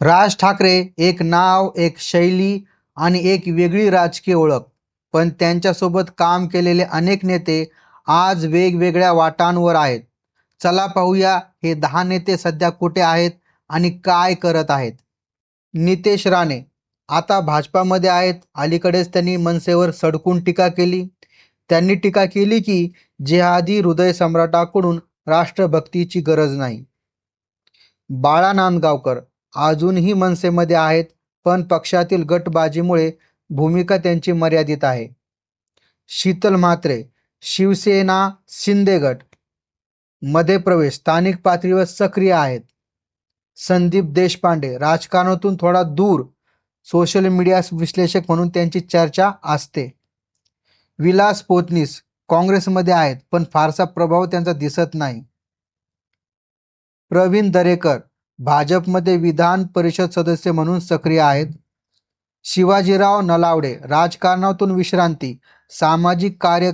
राज ठाकरे एक नाव एक शैली आणि एक वेगळी राजकीय ओळख. पण त्यांच्यासोबत काम केलेले अनेक नेते आज वेगवेगळ्या वाटांवर आहेत. चला पाहूया हे दहा नेते सध्या कुठे आहेत आणि काय करत आहेत. नितेश राणे आता भाजपामध्ये आहेत. अलीकडेच त्यांनी मनसेवर सडकून टीका केली. त्यांनी टीका केली की जेहादी हृदय सम्राटाकडून राष्ट्रभक्तीची गरज नाही. बाळा नांदगावकर अजूनही मनसेमध्ये आहेत पण पक्षातील गटबाजीमुळे भूमिका त्यांची मर्यादित आहे. शीतल म्हात्रे शिवसेना शिंदे गटमध्ये प्रवेश स्थानिक पातळीवर सक्रिय आहेत. संदीप देशपांडे राजकारणातून थोडा दूर सोशल मीडिया विश्लेषक म्हणून त्यांची चर्चा असते. विलास पोतनीस काँग्रेसमध्ये आहेत पण फारसा प्रभाव त्यांचा दिसत नाही. प्रवीण दरेकर भाजपमध्ये विधान परिषद सदस्य म्हणून सक्रिय आहेत. शिवाजीराव नलावडे राजकारणातून विश्रांती सामाजिक कार्य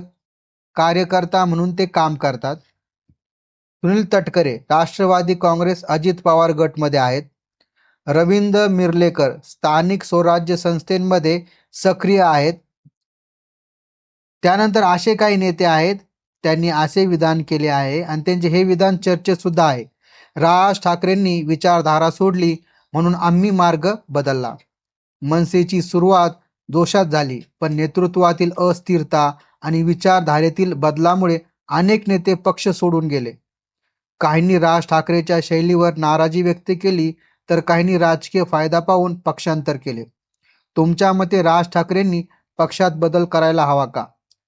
कार्यकर्ता म्हणून ते काम करतात. सुनील तटकरे राष्ट्रवादी काँग्रेस अजित पवार गटमध्ये आहेत. रवींद्र मिर्लेकर स्थानिक स्वराज्य संस्थेमध्ये सक्रिय आहेत. त्यानंतर असे काही नेते आहेत त्यांनी असे विधान केले आहे आणि त्यांचे हे विधान चर्चेत सुद्धा आहे. राज ठाकरेंनी विचारधारा सोडली म्हणून आम्ही मार्ग बदलला. मनसेची सुरुवात दोषात झाली पण नेतृत्वातील अस्थिरता आणि विचारधारेतील बदलामुळे अनेक नेते पक्ष सोडून गेले. काहींनी राज ठाकरेच्या शैलीवर नाराजी व्यक्त केली तर काहींनी राजकीय फायदा पाहून पक्षांतर केले. तुमच्या मते राज ठाकरेंनी पक्षात बदल करायला हवा का?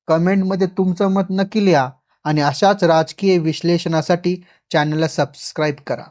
कमेंटमध्ये तुमचं मत नक्की लिहा. आणि अशाच राजकीय विश्लेषणासाठी चॅनलला सबस्क्राईब करा.